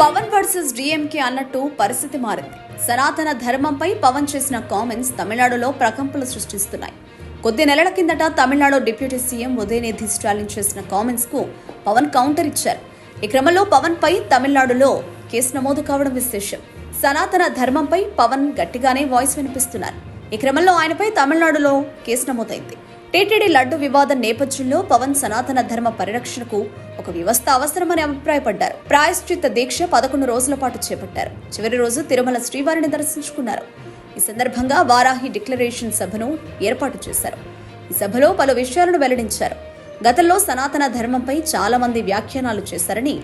Pawan versus DMK అన్నట్టు పరిస్థితి మారింది. సనాతన ధర్మంపై పవన్ చేసిన కామెంట్స్ తమిళనాడులో ప్రకంపలు సృష్టిస్తున్నాయి. కొద్ది నెలల కిందట తమిళనాడు డిప్యూటీ సీఎం ఉదయనిధి స్టాలిన్ చేసిన కామెంట్స్కు పవన్ కౌంటర్ ఇచ్చారు. ఈ క్రమంలో పవన్ పై తమిళనాడులో కేసు నమోదు కావడం విశేషం. సనాతన ధర్మంపై పవన్ గట్టిగానే వాయిస్ వినిపిస్తున్నారు. ఈ క్రమంలో ఆయనపై తమిళనాడులో కేసు నమోదైంది. టీటీడీ లడ్డు వివాదం నేపథ్యంలో పవన్ సనాతన ధర్మ పరిరక్షణకు ఒక వ్యవస్థ అవసరమని అభిప్రాయపడ్డారు. ప్రాయశ్చిత్త దీక్ష పదకొండు రోజుల పాటు చేపట్టారు. చివరి రోజు తిరుమల శ్రీవారిని దర్శించుకున్నారు. ఈ సందర్భంగా వారాహి డిక్లరేషన్ సభను ఏర్పాటు చేశారు. ఈ సభలో పలు విషయాలను వెల్లడించారు. గతంలో సనాతన ధర్మంపై చాలా మంది వ్యాఖ్యానాలు చేశారని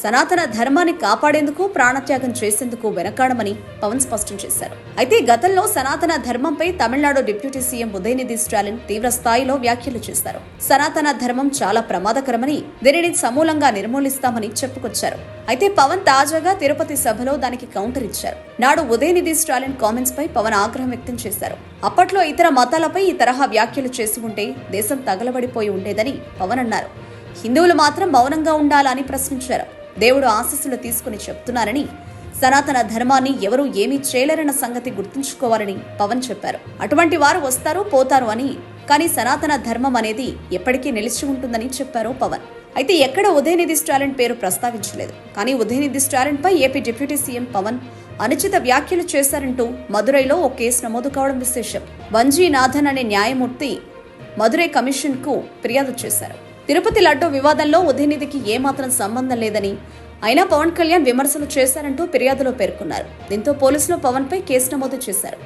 సనాతన ధర్మాన్ని కాపాడేందుకు ప్రాణత్యాగం చేసేందుకు వెనకాడమని పవన్ స్పష్టం చేశారు. అయితే గతంలో సనాతన ధర్మంపై తమిళనాడు డిప్యూటీ సీఎం ఉదయనిధి స్టాలిన్ తీవ్ర స్థాయిలో వ్యాఖ్యలు చేశారు. సనాతన ధర్మం చాలా ప్రమాదకరమని దీనిని సమూలంగా నిర్మూలిస్తామని చెప్పుకొచ్చారు. అయితే పవన్ తాజాగా తిరుపతి సభలో దానికి కౌంటర్ ఇచ్చారు. నాడు ఉదయనిధి స్టాలిన్ కామెంట్స్ పై పవన్ ఆగ్రహం వ్యక్తం చేశారు. అప్పట్లో ఇతర మతాలపై ఈ తరహా వ్యాఖ్యలు చేసి ఉంటే దేశం తగలబడిపోయి ఉండేదని పవన్ అన్నారు. హిందువులు మాత్రం మౌనంగా ఉండాలని ప్రశ్నించారు. దేవుడు ఆశీస్సులు తీసుకుని చెప్తున్నారని సనాతన ధర్మాన్ని ఎవరూ ఏమీ చేయలేరన్న సంగతి గుర్తుంచుకోవాలని పవన్ చెప్పారు. అటువంటి వారు వస్తారు పోతారు అని కానీ సనాతన ధర్మం అనేది ఎప్పటికీ నిలిచి ఉంటుందని చెప్పారు పవన్. అయితే ఎక్కడ ఉదయనిధి స్టాలిన్ పేరు ప్రస్తావించలేదు. కానీ ఉదయనిధి స్టాలిన్ పై ఏపీ డిప్యూటీ సీఎం పవన్ అనుచిత వ్యాఖ్యలు చేశారంటూ మదురైలో ఓ కేసు నమోదు కావడం విశేషం. వంజీనాథన్ అనే న్యాయమూర్తి మదురై కమిషన్కు ఫిర్యాదు చేశారు. తిరుపతి లడ్డూ వివాదంలో ఉదయనిధికి ఏమాత్రం సంబంధం లేదని. అయినా పవన్ కళ్యాణ్ విమర్శలు చేశారంటూ ఫిర్యాదులో పేర్కొన్నారు. దీంతో పోలీసులు పవన్ పై కేసు నమోదు చేశారు.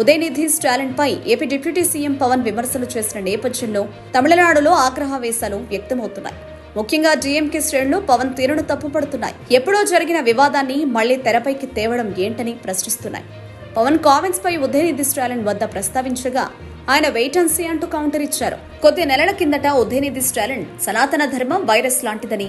ఉదయనిధి స్టాలిన్ పై ఏపీ డిప్యూటీ సీఎం పవన్ విమర్శలు చేసిన నేపథ్యంలో తమిళనాడులో ఆగ్రహవేశాలు వ్యక్తమవుతున్నాయి. ముఖ్యంగా డీఎంకే శ్రేణులు పవన్ తీరును తప్పుపడుతున్నాయి. ఎప్పుడో జరిగిన వివాదాన్ని మళ్ళీ తెరపైకి తేవడం ఏంటని ప్రశ్నిస్తున్నాయి. పవన్ కామెంట్స్ పై ఉదయనిధి స్టాలిన్ వద్ద ప్రస్తావించగా ఆయన వెయిట్ అండ్ సీ అంటూ కౌంటర్ ఇచ్చారు. కొద్ది నెలల కిందట ఉదయనిధి స్టాలిన్ సనాతన ధర్మం వైరస్ లాంటిదని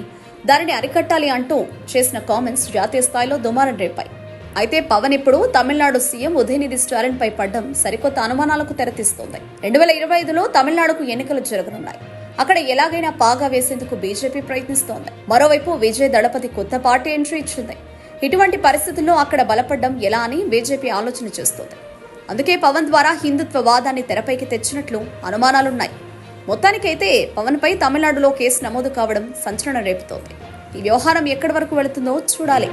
దానిని అరికట్టాలి అంటూ చేసిన కామెంట్స్ జాతీయ స్థాయిలో దుమారం రేపాయి. అయితే పవన్ ఇప్పుడు తమిళనాడు సీఎం ఉదయనిధి స్టాలిన్ పై పడ్డం సరికొత్త అనుమానాలకు తెరతీస్తోంది. రెండు వేల ఇరవై ఐదులో తమిళనాడుకు ఎన్నికలు జరగనున్నాయి. అక్కడ ఎలాగైనా పాగా వేసేందుకు బీజేపీ ప్రయత్నిస్తోంది. మరోవైపు విజయ్ దళపతి కొత్త పార్టీ ఎంట్రీ ఇచ్చింది. ఇటువంటి పరిస్థితుల్లో అక్కడ బలపడ్డం ఎలా అని బీజేపీ ఆలోచన చేస్తోంది. అందుకే పవన్ ద్వారా హిందుత్వ వాదాన్ని తెరపైకి తెచ్చినట్లు అనుమానాలున్నాయి. మొత్తానికైతే పవన్ పై తమిళనాడులో కేసు నమోదు కావడం సంచలనం రేపుతోంది. ఈ వ్యవహారం ఎక్కడి వరకు వెళుతుందో చూడాలి.